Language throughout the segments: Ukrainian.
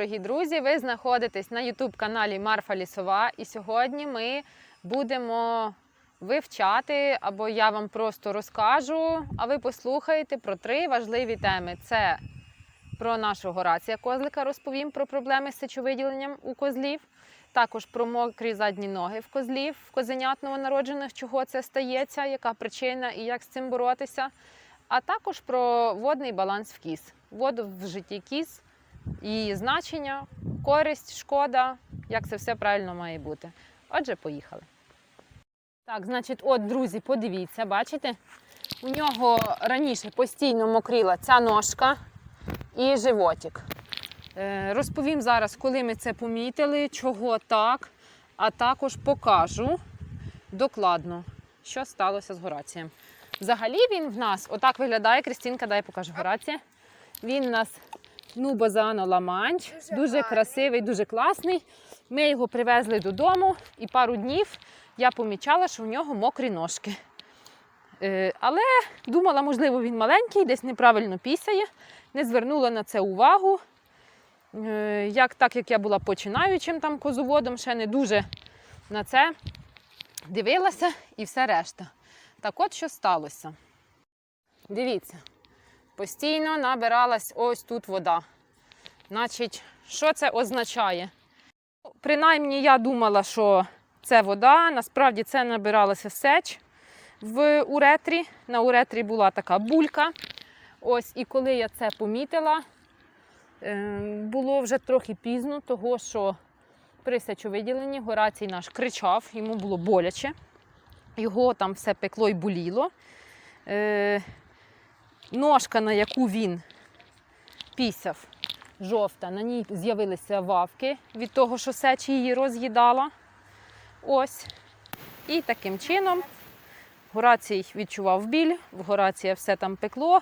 Дорогі друзі! Ви знаходитесь на YouTube-каналі Марфа Лісова. І сьогодні ми будемо вивчати, або я вам просто розкажу, а ви послухаєте про три важливі теми: це про нашого Горація Козлика розповім про проблеми з сечовиділенням у козлів. Також про мокрі задні ноги в козлів, в козенят новонароджених, чого це стається, яка причина і як з цим боротися. А також про водний баланс в кіз, воду в житті кіз, її значення, користь, шкода, як це все правильно має бути. Отже, поїхали. Так, значить, от, друзі, подивіться, бачите? У нього раніше постійно мокріла ця ножка і животик. Е, Розповім зараз, коли ми це помітили, чого так, а також покажу докладно, що сталося з Горацієм. Взагалі він в нас отак виглядає. Крістінка, дай покажу Горація. Він у нас Нубозано Ламанч, Дуже дуже красивий, дуже класний. Ми його привезли додому і пару днів я помічала, що в нього мокрі ножки. Е, Але думала, можливо, він маленький, десь неправильно пісяє, не звернула на це увагу. Е, Як, так як я була починаючим там козоводом, ще не дуже на це дивилася і все решта. Так от що сталося. Дивіться, постійно набиралась ось тут вода. Значить, що це означає? Принаймні, я думала, що це вода. Насправді це набиралася сеч в уретрі. На уретрі була така булька. Ось, і коли я це помітила, е, було вже трохи пізно, того що при сечовиділенні Горацій наш кричав, йому було боляче. Його там все пекло і боліло. Ножка, на яку він пісяв, жовта, на ній з'явилися вавки від того, що сеч її роз'їдала. Ось. І таким чином Горацій відчував біль, в Горація все там пекло.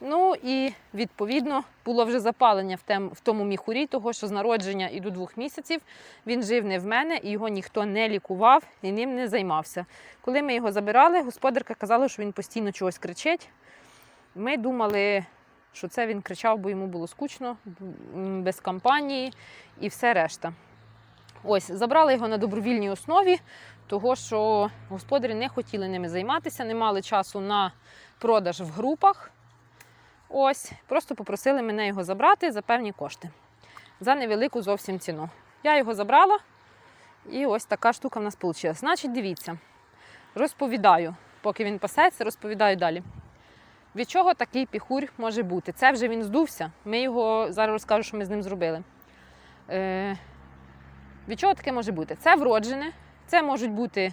Ну і відповідно було вже запалення в, тем, в тому міхурі, того що з народження і до двох місяців він жив не в мене, і його ніхто не лікував і ним не займався. Коли ми його забирали, господарка казала, що він постійно чогось кричить. Ми думали, що це він кричав, бо йому було скучно, без компанії і все решта. Ось, забрали його на добровільній основі, того що господарі не хотіли ними займатися, не мали часу на продаж в групах. Ось, просто попросили мене його забрати за певні кошти. За невелику зовсім ціну. Я його забрала, і ось така штука в нас вийшла. Значить, дивіться, розповідаю, поки він пасеться, розповідаю далі. Від чого такий піхурь може бути? Це вже він здувся. Ми його зараз розкажу, що ми з ним зробили. Е, від чого таке може бути? Це вроджене, це можуть бути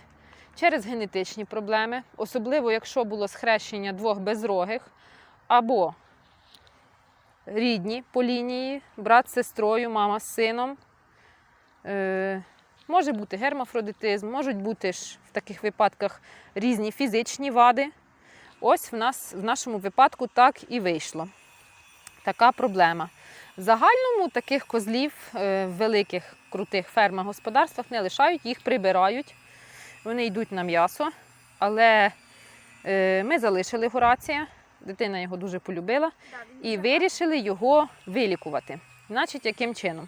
через генетичні проблеми, особливо якщо було схрещення двох безрогих, або рідні по лінії, брат з сестрою, мама з сином. Е, може бути гермафродитизм, можуть бути ж в таких випадках різні фізичні вади. Ось в нас в нашому випадку так і вийшло. Така проблема. В загальному таких козлів е, в великих крутих фермах господарствах не лишають, їх прибирають. Вони йдуть на м'ясо. Але е, ми залишили Горація, дитина його дуже полюбила, і вирішили його вилікувати. Значить, яким чином?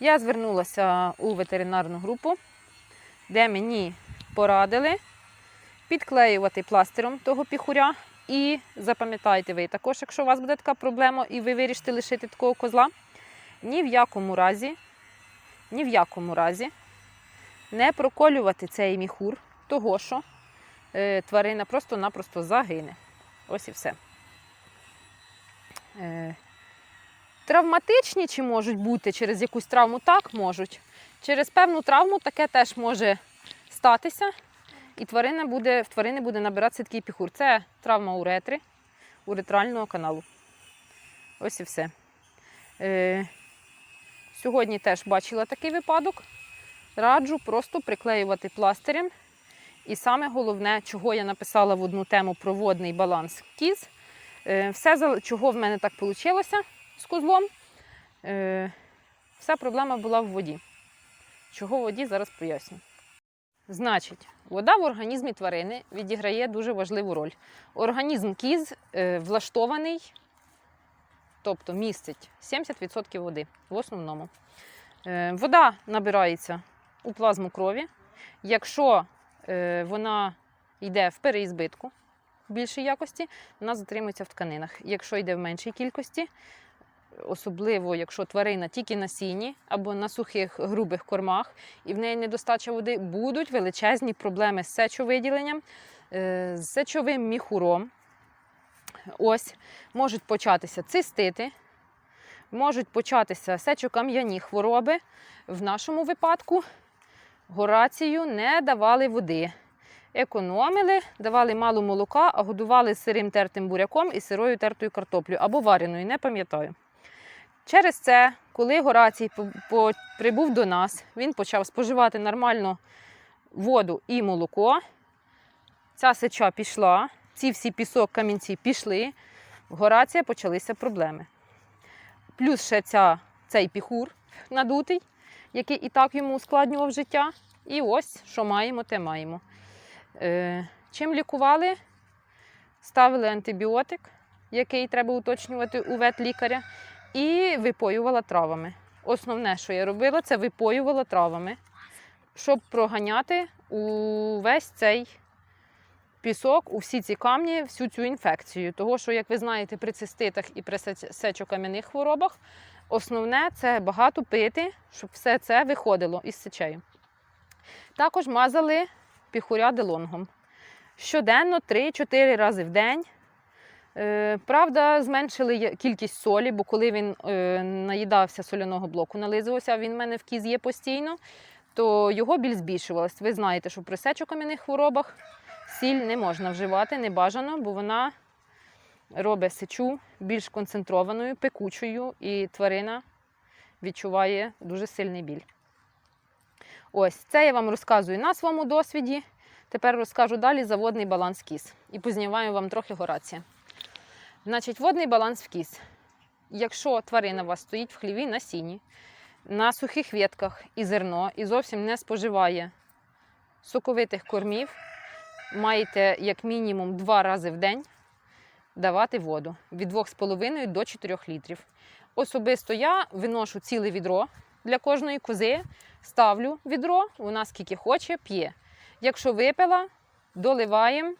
Я звернулася у ветеринарну групу, де мені порадили підклеювати пластиром того піхуря. І запам'ятайте ви також, якщо у вас буде така проблема і ви вирішите лишити такого козла, ні в якому разі, ні в якому разі не проколювати цей міхур, того що е, тварина просто-напросто загине. Ось і все. Е, травматичні чи можуть бути через якусь травму? Так, можуть. Через певну травму таке теж може статися. І тварина буде, в тварини буде набиратися такий піхур. Це травма уретри, уретрального каналу. Ось і все. Е, сьогодні теж бачила такий випадок. Раджу просто приклеювати пластирем. І саме головне, чого я написала в одну тему про водний баланс кіз. Е, все, чого в мене так вийшло з козлом, е, вся проблема була в воді. Чого в воді, зараз поясню. Значить, вода в організмі тварини відіграє дуже важливу роль. Організм кіз е, влаштований тобто містить 70% води в основному. Е, Вода набирається у плазму крові. Якщо е, вона йде в переізбитку в більшій якості, вона затримується в тканинах. Якщо йде в меншій кількості, особливо якщо тварина тільки на сіні або на сухих грубих кормах, і в неї недостача води, будуть величезні проблеми з сечовиділенням, е, з сечовим міхуром. Ось можуть початися цистити, можуть початися сечокам'яні хвороби. В нашому випадку горацію не давали води. Економили, давали мало молока, а годували сирим тертим буряком і сирою тертою картоплею або вареною, не пам'ятаю. Через це, коли Горацій прибув до нас, він почав споживати нормально воду і молоко. Ця сеча пішла, ці всі пісок, камінці пішли. В Горація почалися проблеми. Плюс ще ця, цей піхур надутий, який і так йому ускладнював життя. І ось що маємо, те маємо. Е, чим лікували? Ставили антибіотик, який треба уточнювати у ветлікаря, і випоювала травами. Основне, що я робила, це випоювала травами, щоб проганяти увесь цей пісок, у всі ці камні, всю цю інфекцію. Того, що, як ви знаєте, при циститах і при сеч- сечокам'яних хворобах основне це багато пити, щоб все це виходило із сечею. Також мазали піхуря делонгом. Щоденно 3-4 рази в день. Е, Правда, зменшили кількість солі, бо коли він е, наїдався соляного блоку, нализувався, він в мене в кіз є постійно, то його біль збільшувалась. Ви знаєте, що при сечокам'яних хворобах сіль не можна вживати, не бажано, бо вона робить сечу більш концентрованою, пекучою, і тварина відчуває дуже сильний біль. Ось це я вам розказую на своєму досвіді. Тепер розкажу далі за водний баланс кіз. І познімаю вам трохи горація. Значить, водний баланс в кіз. Якщо тварина у вас стоїть в хліві на сіні, на сухих ветках і зерно, і зовсім не споживає соковитих кормів, маєте як мінімум два рази в день давати воду від 2,5 до 4 літрів. Особисто я виношу ціле відро для кожної кози, ставлю відро, вона скільки хоче, п'є. Якщо випила, доливаємо.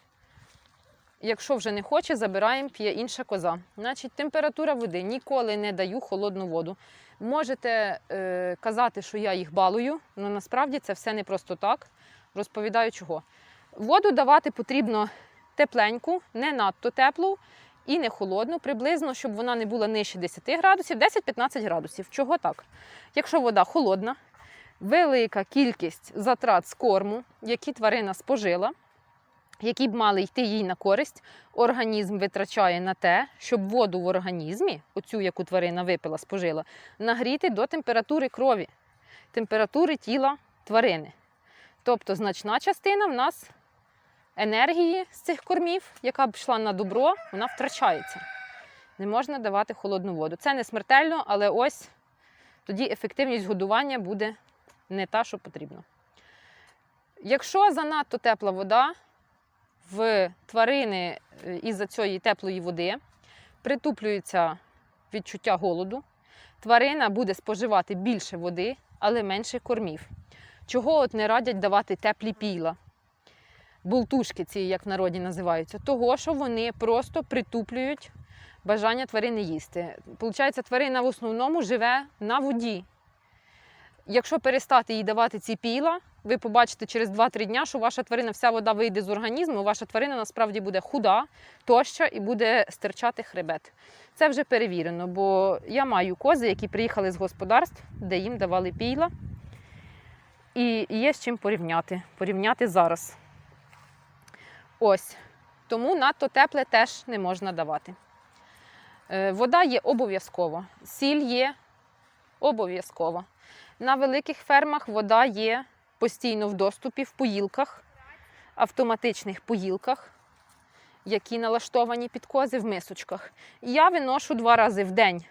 Якщо вже не хоче, забираємо, п'є інша коза. Значить, температура води ніколи не даю холодну воду. Можете е, казати, що я їх балую, але насправді це все не просто так. Розповідаю чого. Воду давати потрібно тепленьку, не надто теплу і не холодну, приблизно, щоб вона не була нижче 10 градусів, 10-15 градусів. Чого так? Якщо вода холодна, велика кількість затрат з корму, які тварина спожила, які б мали йти їй на користь, організм витрачає на те, щоб воду в організмі, оцю, яку тварина випила, спожила, нагріти до температури крові, температури тіла тварини. Тобто значна частина в нас енергії з цих кормів, яка б йшла на добро, вона втрачається. Не можна давати холодну воду. Це не смертельно, але ось тоді ефективність годування буде не та, що потрібно. Якщо занадто тепла вода в тварини е, із-за цієї теплої води притуплюється відчуття голоду, тварина буде споживати більше води, але менше кормів. Чого от не радять давати теплі піла? Бултушки ці, як в народі називаються, того, що вони просто притуплюють бажання тварини їсти. Получається, тварина в основному живе на воді. Якщо перестати їй давати ці піла, ви побачите через 2-3 дня, що ваша тварина, вся вода вийде з організму, ваша тварина насправді буде худа, тоща і буде стирчати хребет. Це вже перевірено, бо я маю кози, які приїхали з господарств, де їм давали піла. І є з чим порівняти. Порівняти зараз. Ось. Тому надто тепле теж не можна давати. Е, Вода є обов'язково, сіль є обов'язково. На великих фермах вода є постійно в доступі в поїлках, автоматичних поїлках, які налаштовані під кози в мисочках. Я виношу два рази в день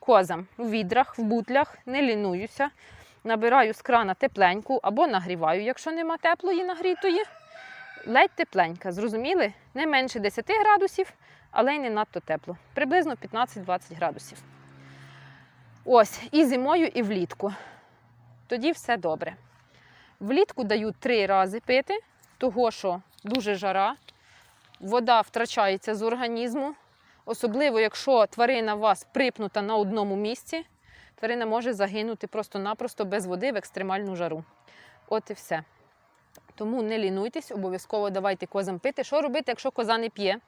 козам у відрах, в бутлях, не лінуюся. Набираю з крана тепленьку або нагріваю, якщо нема теплої нагрітої. Ледь тепленька, зрозуміли? Не менше 10 градусів, але й не надто тепло. Приблизно 15-20 градусів. Ось, і зимою, і влітку. Тоді все добре. Влітку даю три рази пити, того що дуже жара, вода втрачається з організму. Особливо, якщо тварина у вас припнута на одному місці, тварина може загинути просто-напросто без води в екстремальну жару. От і все. Тому не лінуйтесь, обов'язково давайте козам пити. Що робити, якщо коза не п'є?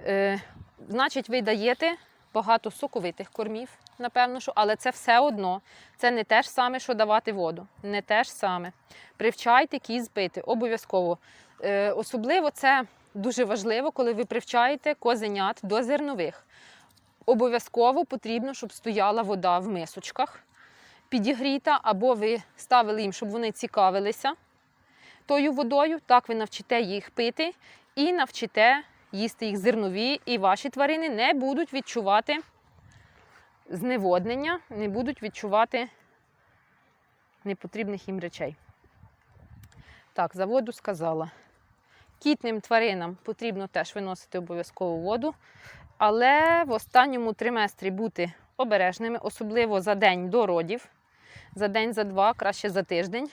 Е, значить, ви даєте багато соковитих кормів, напевно, що, але це все одно. Це не те ж саме, що давати воду. Не те ж саме. Привчайте кіз пити, обов'язково. Е, особливо це дуже важливо, коли ви привчаєте козенят до зернових. Обов'язково потрібно, щоб стояла вода в мисочках підігріта, або ви ставили їм, щоб вони цікавилися тою водою. Так ви навчите їх пити і навчите їсти їх зернові, і ваші тварини не будуть відчувати зневоднення, не будуть відчувати непотрібних їм речей. Так, за воду сказала. Кітним тваринам потрібно теж виносити обов'язково воду, але в останньому триместрі бути обережними, особливо за день до родів, за день, за два, краще за тиждень.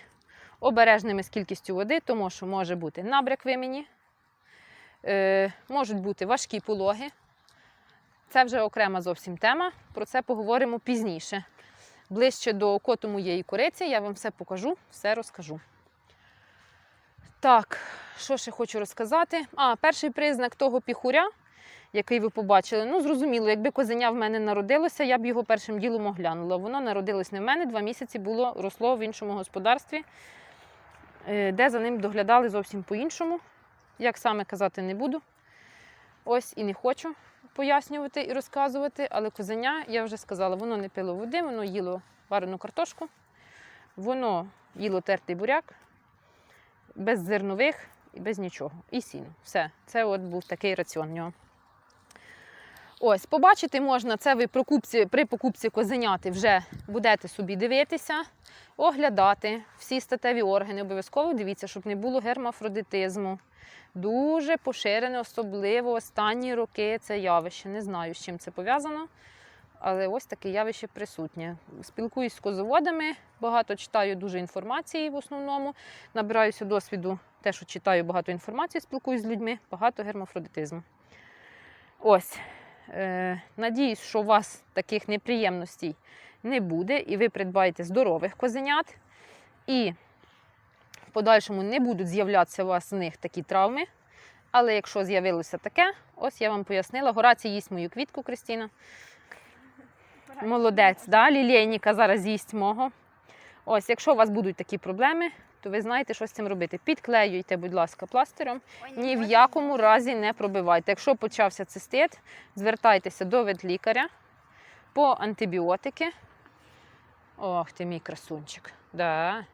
Обережними з кількістю води, тому що може бути набряк вимені, можуть бути важкі пологи. Це вже окрема зовсім тема. Про це поговоримо пізніше. Ближче до коту моєї куриці я вам все покажу, все розкажу. Так, що ще хочу розказати? А, перший признак того піхуря, який ви побачили. Ну, зрозуміло, якби козеня в мене народилося, я б його першим ділом оглянула. Воно народилось не в мене, два місяці було, росло в іншому господарстві, е, де за ним доглядали зовсім по-іншому. Як саме казати не буду. Ось і не хочу пояснювати і розказувати, але козеня, я вже сказала, воно не пило води, воно їло варену картошку, воно їло тертий буряк, без зернових і без нічого. І сіно. Все. Це от був такий раціон в нього. Ось, побачити можна, це ви при, купці, при покупці козеняти вже будете собі дивитися, оглядати всі статеві органи. Обов'язково дивіться, щоб не було гермафродитизму. Дуже поширене, особливо останні роки це явище. Не знаю, з чим це пов'язано, але ось таке явище присутнє. Спілкуюсь з козоводами, багато читаю дуже інформації в основному. Набираюся досвіду, те, що читаю багато інформації, спілкуюсь з людьми, багато гермафродитизму. Ось. Е, надіюсь, що у вас таких неприємностей не буде, і ви придбаєте здорових козенят. І в подальшому не будуть з'являтися у вас з них такі травми. Але якщо з'явилося таке, ось я вам пояснила. Горацій їсть мою квітку, Кристина. Молодець, да? лілейніка зараз їсть мого. Ось, якщо у вас будуть такі проблеми, то ви знаєте, що з цим робити. Підклеюйте, будь ласка, пластиром. Ні в якому разі не пробивайте. Якщо почався цистит, звертайтеся до ветлікаря по антибіотики. Ох, ти мій красунчик. Да.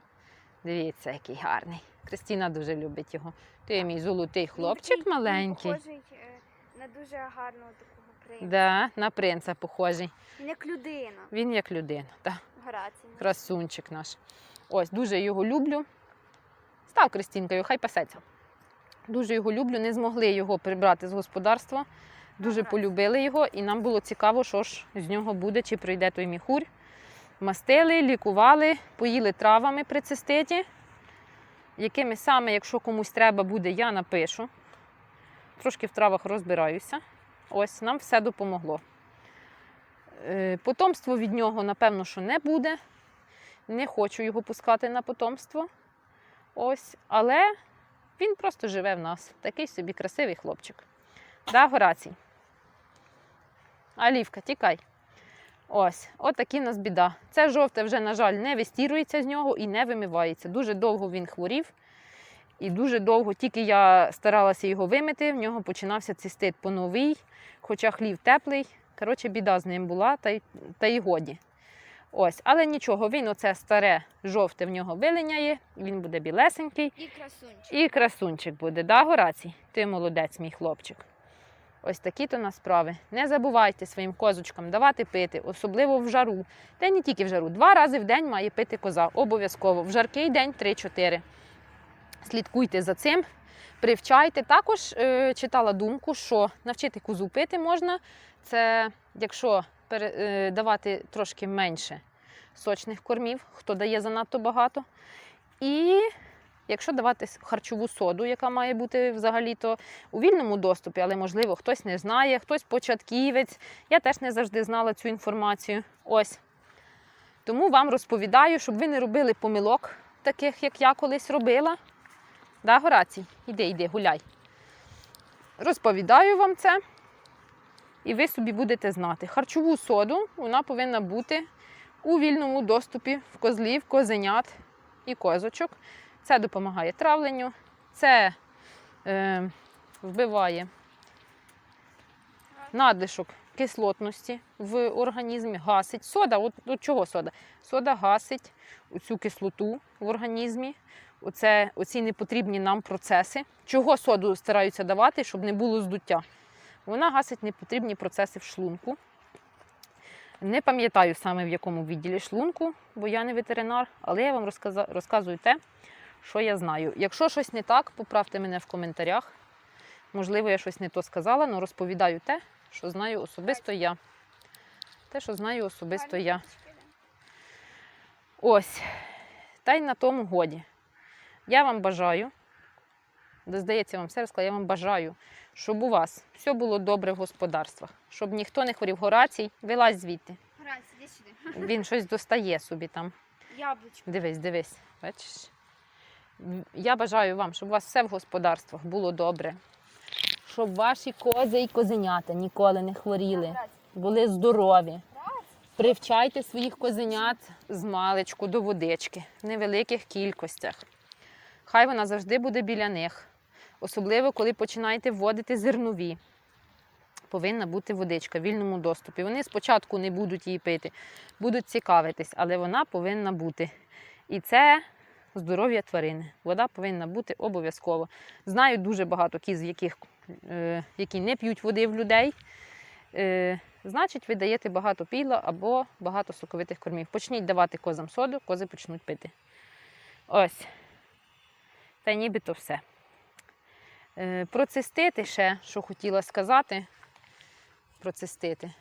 Дивіться, який гарний. Кристина дуже любить його. Ти мій золотий хлопчик такий, він маленький. Похожий е, на дуже гарного такого принца. Да, на принца похожий. Він як людина. Він як людина. Да. Грація. Красунчик наш. Ось, дуже його люблю. Став Кристінкою, хай пасеться. Дуже його люблю. Не змогли його прибрати з господарства. Дуже Ага. полюбили його, і нам було цікаво, що ж з нього буде, чи прийде той міхурь. Мастили, лікували, поїли травами при циститі. Якими саме, якщо комусь треба буде, я напишу. Трошки в травах розбираюся. Ось, нам все допомогло. Е, Потомство від нього, напевно, що не буде. Не хочу його пускати на потомство. Ось, але він просто живе в нас. Такий собі красивий хлопчик. Да, Горацій? Алівка, тікай. Ось, отакі нас біда. Це жовте вже, на жаль, не вистірується з нього і не вимивається. Дуже довго він хворів. І дуже довго, тільки я старалася його вимити, в нього починався цистит по новий, хоча хлів теплий. Коротше, біда з ним була, та й, та й годі. Ось, але нічого, він оце старе жовте в нього вилиняє, він буде білесенький. І красунчик. І красунчик буде, да, Горацій? Ти молодець, мій хлопчик. Ось такі то на справи. Не забувайте своїм козочкам давати пити, особливо в жару. Та не тільки в жару. Два рази в день має пити коза. Обов'язково. В жаркий день 3-4. Слідкуйте за цим. Привчайте. Також е, читала думку, що навчити козу пити можна. Це якщо е, давати трошки менше сочних кормів, хто дає занадто багато. І якщо давати харчову соду, яка має бути взагалі-то у вільному доступі, але можливо хтось не знає, хтось початківець. Я теж не завжди знала цю інформацію. Ось. Тому вам розповідаю, щоб ви не робили помилок, таких, як я колись робила. Да, Горацій? Іди, іди, гуляй. Розповідаю вам це, і ви собі будете знати. Харчову соду вона повинна бути у вільному доступі в козлів, козенят і козочок. Це допомагає травленню, це е, вбиває надлишок кислотності в організмі, гасить. Сода, от, от чого сода? Сода гасить цю кислоту в організмі, оце, оці непотрібні нам процеси. Чого соду стараються давати, щоб не було здуття? Вона гасить непотрібні процеси в шлунку. Не пам'ятаю саме в якому відділі шлунку, бо я не ветеринар, але я вам розказую те, що я знаю. Якщо щось не так, поправте мене в коментарях. Можливо, я щось не то сказала, але розповідаю те, що знаю особисто я. Те, що знаю особисто я. Ось. Та й на тому годі. Я вам бажаю, де, здається, вам все розказала, я вам бажаю, щоб у вас все було добре в господарствах, щоб ніхто не хворів. Горацій, вилазь звідти. Граць, іди сюди. Він щось достає собі там. Яблучко. Дивись, дивись, бачиш. Я бажаю вам, щоб у вас все в господарствах було добре. Щоб ваші кози і козенята ніколи не хворіли, були здорові. Привчайте своїх козенят з маличку до водички в невеликих кількостях. Хай вона завжди буде біля них. Особливо, коли починаєте вводити зернові. Повинна бути водичка в вільному доступі. Вони спочатку не будуть її пити, будуть цікавитись, але вона повинна бути. І це здоров'я тварини. Вода повинна бути обов'язково. Знаю дуже багато кіз, яких, е, які не п'ють води в людей. Е, значить, ви даєте багато піла або багато соковитих кормів. Почніть давати козам соду, кози почнуть пити. Ось. Та нібито все. Е, про цистити ще, що хотіла сказати. Про цистити.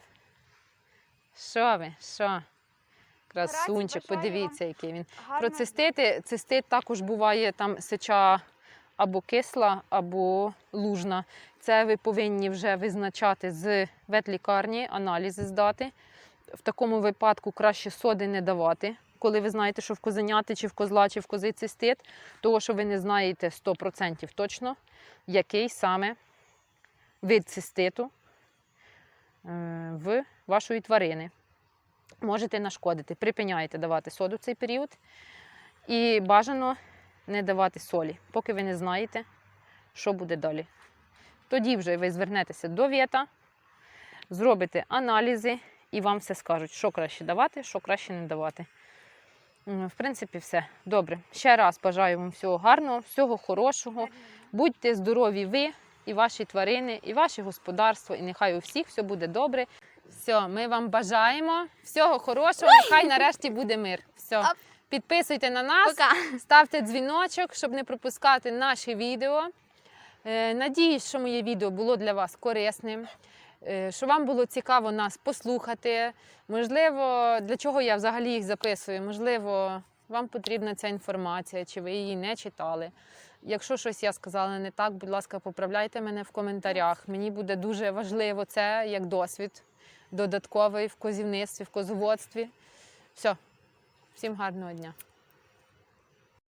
Що ви? Що? Красунчик, подивіться, який він. Про цистити, цистит також буває там сеча або кисла, або лужна. Це ви повинні вже визначати з ветлікарні, аналізи здати. В такому випадку краще соди не давати, коли ви знаєте, що в козеняти, чи в козла, чи в кози цистит, того що ви не знаєте 100% точно, який саме вид циститу е, в вашої тварини. Можете нашкодити. Припиняєте давати соду в цей період. І бажано не давати солі, поки ви не знаєте, що буде далі. Тоді вже ви звернетеся до вєта, зробите аналізи і вам все скажуть, що краще давати, що краще не давати. В принципі, все. Добре. Ще раз бажаю вам всього гарного, всього хорошого. Будьте здорові ви і ваші тварини, і ваше господарство, і нехай у всіх все буде добре. Все, ми вам бажаємо всього хорошого, нехай нарешті буде мир. Все. Оп. Підписуйте на нас, Пока. ставте дзвіночок, щоб не пропускати наші відео. Е, Надіюсь, що моє відео було для вас корисним, е, що вам було цікаво нас послухати. Можливо, для чого я взагалі їх записую? Можливо, вам потрібна ця інформація, чи ви її не читали. Якщо щось я сказала не так, будь ласка, поправляйте мене в коментарях. Мені буде дуже важливо це як досвід додатковий в козівництві, в козоводстві. Все, всім гарного дня.